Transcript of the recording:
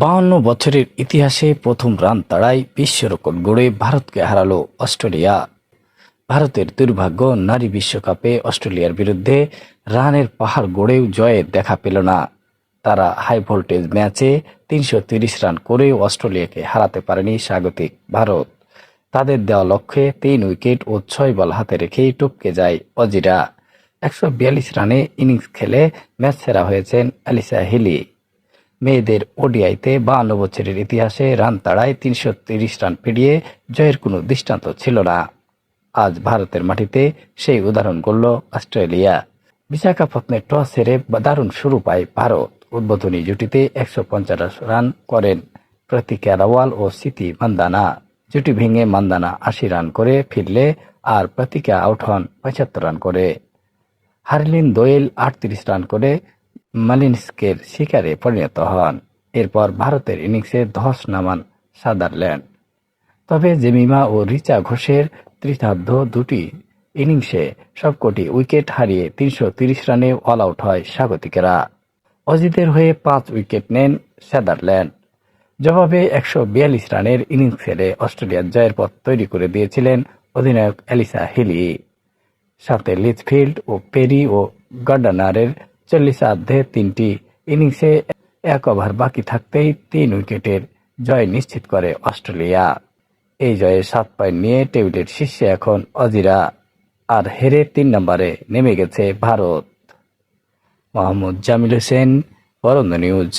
বাহান্ন বছরের ইতিহাসে প্রথম রান তাড়ায় বিশ্ব রেকর্ড গড়ে ভারতকে হারালো অস্ট্রেলিয়া। ভারতের দুর্ভাগ্য, নারী বিশ্বকাপে অস্ট্রেলিয়ার বিরুদ্ধে রানের পাহাড় গড়েও জয়ে দেখা পেল না। তারা হাই ভোল্টেজ ম্যাচে তিনশো তিরিশ রান করেও অস্ট্রেলিয়াকে হারাতে পারেনি স্বাগতিক ভারত। তাদের দেওয়া লক্ষ্যে তিন উইকেট ও ছয় বল হাতে রেখেই টপকে যায় অজিরা। একশো বিয়াল্লিশ রানে ইনিংস খেলে ম্যাচ সেরা হয়েছেন অ্যালিসা হিলি। মেয়েদের ওডিআইতে বাহান্ন বছরের ইতিহাসে রান তাড়ায় তিনশো তিরিশ রান পেরিয়ে জয়ের কোনো দৃষ্টান্ত ছিল না। আজ ভারতের মাটিতে সেই উদাহরণ করল অস্ট্রেলিয়া। বিশাখাপত্তনে টস হেরে দারুণ শুরু পায় ভারত। উদ্বোধনী জুটিতে একশো পঞ্চাশ রান করেন প্রতীকা রাওয়াল ও স্মৃতি মান্দানা। জুটি ভেঙে মান্দানা আশি রান করে ফিরলে আর প্রতীকা আউট হন পঁচাত্তর রান করে। হারলিন দোয়েল আটত্রিশ রান করে মালিনস্কের শিকারে পরিণত হন। এরপর ভারতের ইনিংসে ধস নামান সাদারল্যান্ড। তবে জেমিমা ও রিচা ঘোষের তৃতীয়ার্ধ দুটি ইনিংসে সবকটি উইকেট হারিয়ে তিনশো রানে অল আউট হয় স্বাগতিকেরা। অজিতের হয়ে পাঁচ উইকেট নেন সাদারল্যান্ড। জবাবে একশো বিয়াল্লিশ রানের ইনিংস খেলে অস্ট্রেলিয়ার জয়ের পথ তৈরি করে দিয়েছিলেন অধিনায়ক অ্যালিসা হিলি। সাথে লিথফিল্ড ও পেরি ও গার্ডনারের চল্লিশার্ধে তিনটি ইনিংসে এক ওভার বাকি থাকতেই তিন উইকেটের জয় নিশ্চিত করে অস্ট্রেলিয়া। এই জয়ে সাত পয়েন্ট নিয়ে টেবিলের শীর্ষে এখন অজিরা, আর হেরে তিন নম্বরে নেমে গেছে ভারত। মোহাম্মদ জামিল হোসেন, বরন্দ নিউজ।